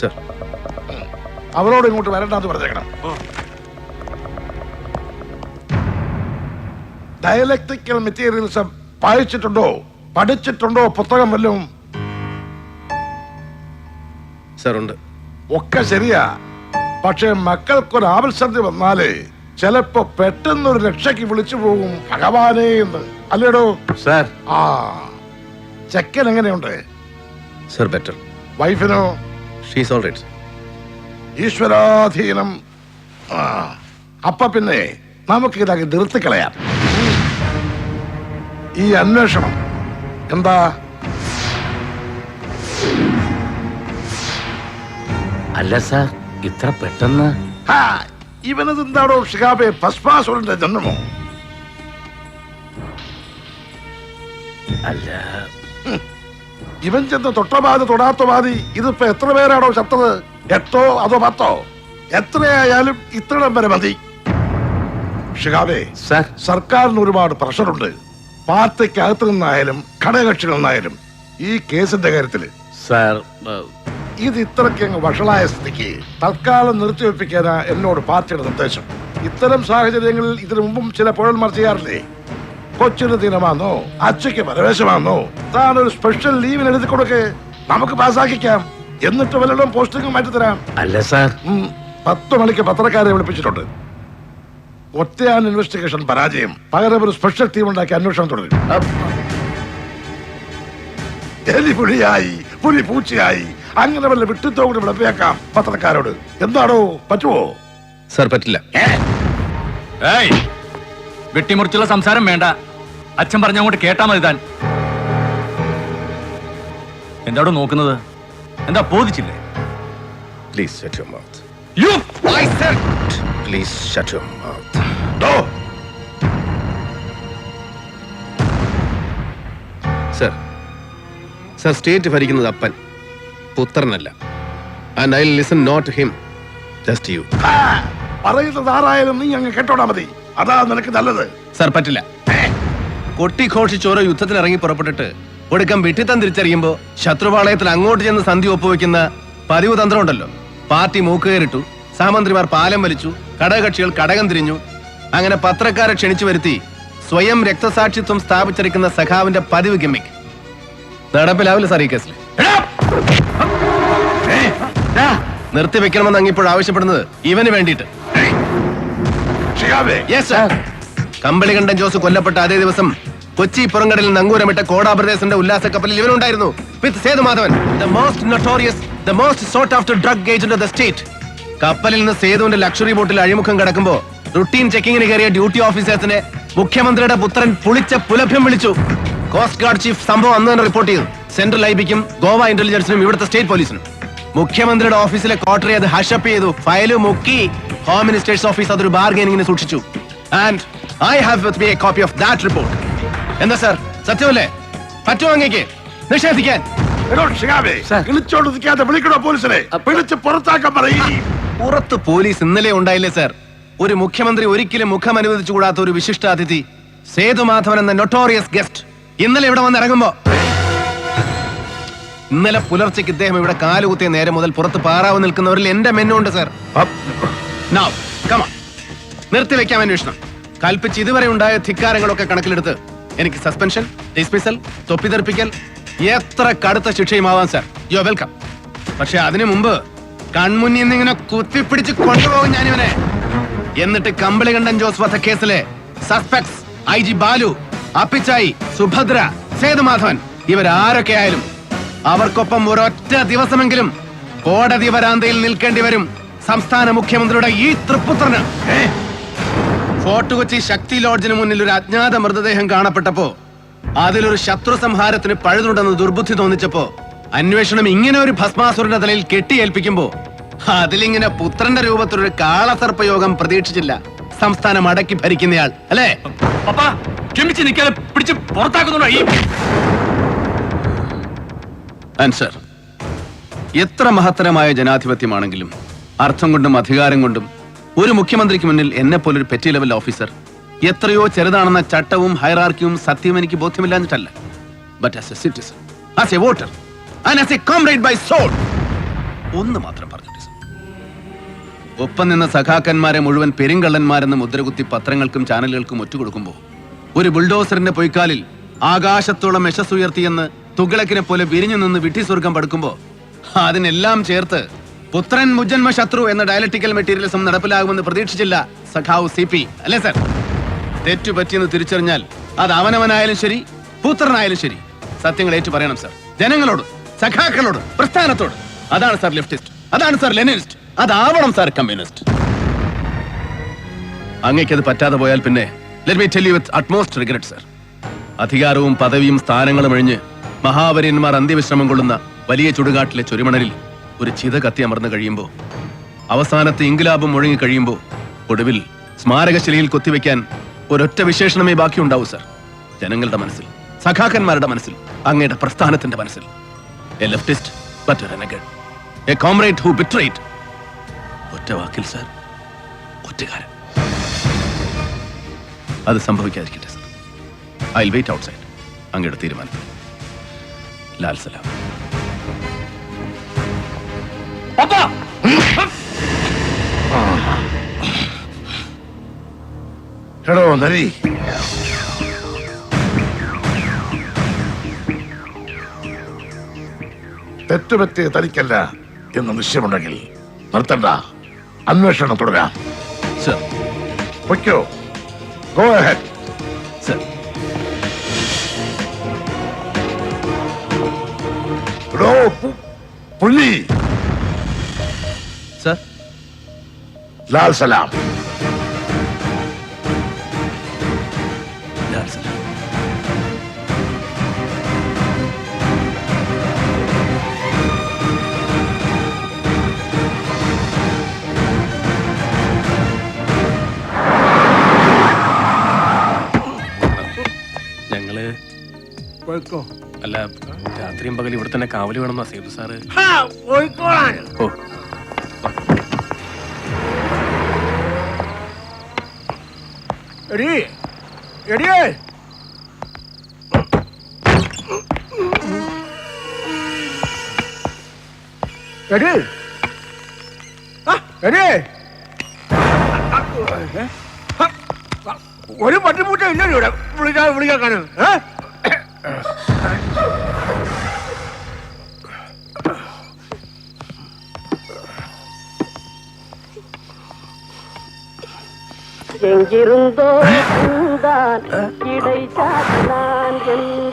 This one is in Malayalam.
സർ. അവരോട് ഇങ്ങോട്ട് വരണ്ടെന്ന് പറഞ്ഞേക്കണം. ഡയലക്ടിക്കൽ മെറ്റീരിയൽസ് വായിച്ചിട്ടുണ്ടോ പഠിച്ചിട്ടുണ്ടോ പുസ്തകം വല്ലതും? സർ ഉണ്ട്. ഒക്കെ ശരിയാ. പക്ഷെ മക്കൾക്കൊരു ആവശ്യത്തിൽ വന്നാലേ ചിലപ്പോ പെട്ടെന്ന് ഒരു രക്ഷയ്ക്ക് വിളിച്ചു പോകും ഭഗവാനേ എന്ന്. അല്ലേടോ? സർ. ആ. ചെക്കൻ എങ്ങനെയുണ്ട്? സർ ബെറ്റർ വൈഫിനോ ഷീസ് ഓൾ റൈറ്റ് ഈശ്വരാധീനം. ആ അപ്പൊ പിന്നെ നമുക്ക് ഇതാക്കി നിർത്തിക്കളയാം ഈ അന്വേഷണം എന്താ? അല്ല സാർ ഇത്ര പെട്ടെന്ന്? ഹാ, ഇവനത് എന്താണോ ഷിഹാബെ ഭസ്മാസുരന്റെ ജന്മമോ? അല്ല ഇവൻ ചെന്ന് തൊട്ടപാതി തൊടാത്ത പാതി ഇതിപ്പോ എത്ര പേരാണോ ചത്തത്? എട്ടോ അതോ പത്തോ? എത്രയായാലും ഇത്രയും വരെ മതി. ഷിഹാബെ സാർ. സർക്കാരിന് ഒരുപാട് പ്രഷറുണ്ട്. പാർട്ടിക്കകത്ത് നിന്നായാലും ഘടകകക്ഷികളിൽ നിന്നായാലും. ഈ കേസിന്റെ കാര്യത്തിൽ സാർ ഇത് ഇത്രയ്ക്ക് അങ്ങ് വഷളായ സ്ഥിതിക്ക് തൽക്കാലം നിർത്തിവെപ്പിക്കാനാ എന്നോട് പാർട്ടിയുടെ നിർദ്ദേശം. ഇത്തരം സാഹചര്യങ്ങളിൽ ഇതിനു മുമ്പും ചില പുഴന്മാർ ചെയ്യാറില്ലേ? കൊച്ചിന് ദിനമാണോ അച്ഛയ്ക്ക് പരവേശമാണോ താൻ ഒരു സ്പെഷ്യൽ ലീവിന് എഴുതി കൊടുക്കേ. നമുക്ക് പാസ്സാക്കിക്കാം. എന്നിട്ട് വല്ലതും പോസ്റ്റിംഗ് മാറ്റി തരാം. അല്ല സാർ. പത്ത് മണിക്ക് പത്രക്കാരെ വിളിപ്പിച്ചിട്ടുണ്ട്. ഒറ്റയാൻ ഇൻവെസ്റ്റിഗേഷൻ പരാജയം. പകരം ഒരു സ്പെഷ്യൽ ടീം ഉണ്ടാക്കി അന്വേഷണം തുടങ്ങി എലി പുലിയായി പുലി പൂച്ചയായി അങ്ങനെ വല്ല വിട്ടിത്തോ കൂടി വിളപ്പിയേക്കാം പത്രക്കാരോട്. എന്താണോ പറ്റുമോ സാർ പറ്റില്ല. ഏയ് വെട്ടിമുറിച്ചുള്ള സംസാരം വേണ്ട. അച്ഛൻ പറഞ്ഞ അങ്ങോട്ട് കേട്ടാ മതി താൻ. എന്താടോ നോക്കുന്നത്? എന്താ ബോധിച്ചില്ലേ? Please shut your mouth you please shut your mouth Dr, sir sir state ഭരിക്കുന്നത് അപ്പൻ. പുത്രനല്ല. And I listen not him just you പറയുന്നത് ആരായാലും നീ അങ്ങ് കേട്ടോടാ മതി. അതാ നിനക്ക് നല്ലത്. സർ പറ്റില്ല. കൊട്ടിഘോഷിച്ച് ഓരോ യുദ്ധത്തിന് ഇറങ്ങി പുറപ്പെട്ടിട്ട് ഒടുക്കം വിട്ടിത്തം തിരിച്ചറിയുമ്പോ ശത്രുപാളയത്തിൽ അങ്ങോട്ട് ചെന്ന് സന്ധി ഒപ്പുവെക്കുന്ന പതിവ് തന്ത്രമുണ്ടല്ലോ. പാർട്ടി മൂക്കുകയറിട്ടു സഹമന്ത്രിമാർ പാലം വലിച്ചു ഘടകകക്ഷികൾ കടകം തിരിഞ്ഞു. അങ്ങനെ പത്രക്കാരെ ക്ഷണിച്ചു വരുത്തി സ്വയം രക്തസാക്ഷിത്വം സ്ഥാപിച്ചിരിക്കുന്ന സഖാവിന്റെ പതിവ് ഗിമ്മിക് നടപ്പിലാവില്ല സാർ ഈ കേസിൽ നിർത്തിവെക്കണമെന്ന് അങ്ങിപ്പോൾ ആവശ്യപ്പെടുന്നത് ഇവന് വേണ്ടിയിട്ട്. കമ്പളി കമ്പളികണ്ഠൻ ജോസ് കൊല്ലപ്പെട്ട അതേ ദിവസം കൊച്ചി പുറങ്കടലിൽ നങ്കൂരമിട്ട കോടാ ബ്രദേഴ്സിന്റെ ഉല്ലാസ കപ്പലിൽ ഇവനുണ്ടായിരുന്നു. With Sethumadhavan. The most notorious the most sought after drug agent of the state കപ്പലിൽ നിന്ന് സേതുവിന്റെ ലക്ഷറി ബോട്ടിൽ അഴിമുഖം കിടക്കുമ്പോ റുട്ടീൻ ചെക്കിങ്ങിന് കയറിയ ഡ്യൂട്ടി ഓഫീസേഴ്സിനെ മുഖ്യമന്ത്രിയുടെ പുത്രൻ പുളിച്ച പുലഭ്യം വിളിച്ചു. കോസ്റ്റ് ഗാർഡ് ചീഫ് സംഭവം അന്ന് തന്നെ റിപ്പോർട്ട് ചെയ്തു. സെൻട്രൽ ഐബിക്കും ഗോവ ഇന്റലിജൻസിനും ഇവിടുത്തെ സ്റ്റേറ്റ് പോലീസിനും മുഖ്യമന്ത്രിയുടെ ഓഫീസിലെ ക്വാർട്ടറി അത് ഹഷപ്പ് ചെയ്തു. ഫയൽ മുക്കി ഹോം മിനിസ്റ്റേഴ്സ് ഓഫീസ് അതൊരു ബാർഗെയിനിങ്ങിന് സൂക്ഷിച്ചു. And I have with me a copy of that report എന്താ സാർ? സത്യമല്ലേ? പറ്റുമോ അങ്ങേക്ക്? നിഷേധിക്കാൻ. വിളിക്കണോ പോലീസിനെ? വിളിച്ച് പുറത്താക്കാൻ പറയും. പുറത്ത് പോലീസ് ഇന്നലെ ഉണ്ടായില്ലേ സാർ? ഒരു മുഖ്യമന്ത്രി ഒരിക്കലും മുഖം അനുവദിച്ചുകൂടാത്ത ഒരു വിശിഷ്ടാതിഥി സേതുമാധവൻ എന്ന നൊട്ടോറിയസ് ഗസ്റ്റ് ഇന്നലെ ഇവിടെ വന്ന് ഇറങ്ങുമ്പോ ഇന്നലെ പുലർച്ചയ്ക്ക് ഇദ്ദേഹം ഇവിടെ കാലുകുത്തിയ നേരം മുതൽ പുറത്ത് പാറാവ് നിൽക്കുന്നവരിൽ എന്റെ മെന്നുണ്ട് സർ. നിർത്തിവെക്കാം അന്വേഷണം. കൽപ്പിച്ച് ഇതുവരെ ഉണ്ടായ ധിക്കാരങ്ങളൊക്കെ കണക്കിലെടുത്ത് എനിക്ക് സസ്പെൻഷൻ ഡിസ്മിസൽ തൊപ്പിതെറിപ്പിക്കൽ എത്ര കടുത്ത ശിക്ഷയുമാവാം സാർ യു വെൽക്കം പക്ഷെ അതിനു മുമ്പ് കൺമുന്നിൽ നിന്ന് ഇങ്ങനെ കുത്തിപ്പിടിച്ച് കൊണ്ടുപോകും ഞാനിവനെ. എന്നിട്ട് കമ്പളികണ്ഠൻ Jose വധക്കേസിലെ suspects I G Balu Appichayi Subhadra Sethumadhavan ഇവരാരൊക്കെ ആയാലും അവർക്കൊപ്പം ഒരൊറ്റ ദിവസമെങ്കിലും കോടതി വരാന്തയിൽ നിൽക്കേണ്ടി വരും സംസ്ഥാന മുഖ്യമന്ത്രിയുടെ ഈ തൃപ്പുത്രന്. ഫോർട്ട് കൊച്ചി ശക്തി ലോഡ്ജിന് മുന്നിൽ ഒരു അജ്ഞാത മൃതദേഹം കാണപ്പെട്ടപ്പോ അതിലൊരു ശത്രു സംഹാരത്തിന് പഴുതുണ്ടെന്ന് ദുർബുദ്ധി തോന്നിച്ചപ്പോ അന്വേഷണം ഇങ്ങനെ ഒരു ഭസ്മാസുരന്റെ തലയിൽ കെട്ടിയേൽപ്പിക്കുമ്പോ അതിലിങ്ങനെ പുത്രന്റെ രൂപത്തിലൊരു കാളസർപ്പയോഗം പ്രതീക്ഷിച്ചില്ല. സംസ്ഥാനം അടക്കി ഭരിക്കുന്നയാൾ അല്ലേ? പപ്പ ക്ഷമിച്ച് നിൽക്കാതെ പിടിച്ച് പുറത്താക്കുന്നുണ്ടോ ഈ ആൻസർ എത്ര മഹത്തരമായ ജനാധിപത്യമാണെങ്കിലും അർത്ഥം കൊണ്ടും അധികാരം കൊണ്ടും ഒരു മുഖ്യമന്ത്രിക്ക് മുന്നിൽ എന്നെ പോലൊരു പെറ്റി ലെവൽ ഓഫീസർ എത്രയോ ചെറുതാണെന്ന ചട്ടവും ഹൈറാർക്കിയും സത്യവും എനിക്ക് ബോധ്യമില്ലാഞ്ഞിട്ടല്ല. But as a citizen as a voter and as a comrade by soul ഒന്ന് മാത്രം പറഞ്ഞിട്ട് ഒപ്പം നിന്ന സഖാക്കന്മാരെ മുഴുവൻ പെരുങ്കള്ളന്മാരെന്ന് മുദ്രകുത്തി പത്രങ്ങൾക്കും ചാനലുകൾക്കും ഒറ്റുകൊടുക്കുമ്പോൾ ഒരു ബുൾഡോസറിന്റെ പൊയ്ക്കാലിൽ ആകാശത്തോളം യശസ്സുയർത്തിയെന്ന് തുകളക്കിനെ പോലെ വിരിഞ്ഞു നിന്ന് വിട്ടി സ്വർഗം പടുക്കുമ്പോൾ അതിനെല്ലാം ചേർത്ത് പുത്രൻ മുജന്മ ശത്രു എന്ന ഡയലക്ടിക്കൽ മെറ്റീരിയലിസം നടപ്പിലാകുമെന്ന് പ്രതീക്ഷിച്ചില്ല സഖാവ് സി പി. അല്ലേ സർ? തെറ്റു പറ്റിയെന്ന് തിരിച്ചറിഞ്ഞാൽ അത് അവനവനായാലും ശരി പുത്രനായാലും ശരി. സത്യങ്ങൾ ഏറ്റു പറയണം സർ. ജനങ്ങളോട് സഖാക്കളോട് പ്രസ്ഥാനത്തോട്. അതാണ് സാർ ലെഫ്റ്റിസ്റ്റ് അതാണ് സാർ ലെനിനിസ്റ്റ് അതാവണം സാർ കമ്മ്യൂണിസ്റ്റ് അങ്ങേക്കത് പറ്റാതെ പോയാൽ പിന്നെ let me tell you with regret sir അധികാരവും പദവിയും സ്ഥാനങ്ങളും ഒഴിഞ്ഞ് മഹാവര്യന്മാർ അന്ത്യവിശ്രമം കൊള്ളുന്ന വലിയ ചുടുകാട്ടിലെ ചുരുമണലിൽ ഒരു ചിത കത്തി അമർന്നു കഴിയുമ്പോൾ അവസാനത്തെ ഇൻകുലാബും മുഴങ്ങി കഴിയുമ്പോൾ ഒടുവിൽ സ്മാരകശിലയിൽ കൊത്തിവെക്കാൻ ഒരൊറ്റ വിശേഷണമേ ബാക്കിയുണ്ടാവൂ സർ. ജനങ്ങളുടെ മനസ്സിൽ സഖാക്കന്മാരുടെ മനസ്സിൽ അങ്ങയുടെ പ്രസ്ഥാനത്തിന്റെ മനസ്സിൽ. A leftist but a comrade who betrayed ഒറ്റ വാക്കിൽ സർ. ഒറ്റകാരൻ അത് സംഭവിക്കാതിരിക്കട്ടെ sir. I wait outside അങ്ങയുടെ തീരുമാനം ലാൽ സലാം. എടോ നരി. തെറ്റുപറ്റിയ തനിക്കല്ല എന്ന് നിശ്ചയമുണ്ടെങ്കിൽ നിർത്തണ്ട. അന്വേഷണം തുടരാം. സർ. പൊയ്ക്കോ. Go ahead sir. എടോ പു- പുലി സർ. ലാൽ സലാം. അല്ല രാത്രിയും പകൽ ഇവിടെ തന്നെ കാവൽ വേണമെന്നാ സേതു സാറ്. ഓ. എടി എടിയേ. എടി. ആ, എടി. ഏ? ആ, ഒരു പട്ടിപ്പൂട്ട ഇല്ലല്ലോ ഇവിടെ. വിളിക്കാൻ വിളിക്കാനും ഏ? எங்கிருந்தோ வந்தான் இடை சாத்தினான் என்றான் எங்கிருந்தோ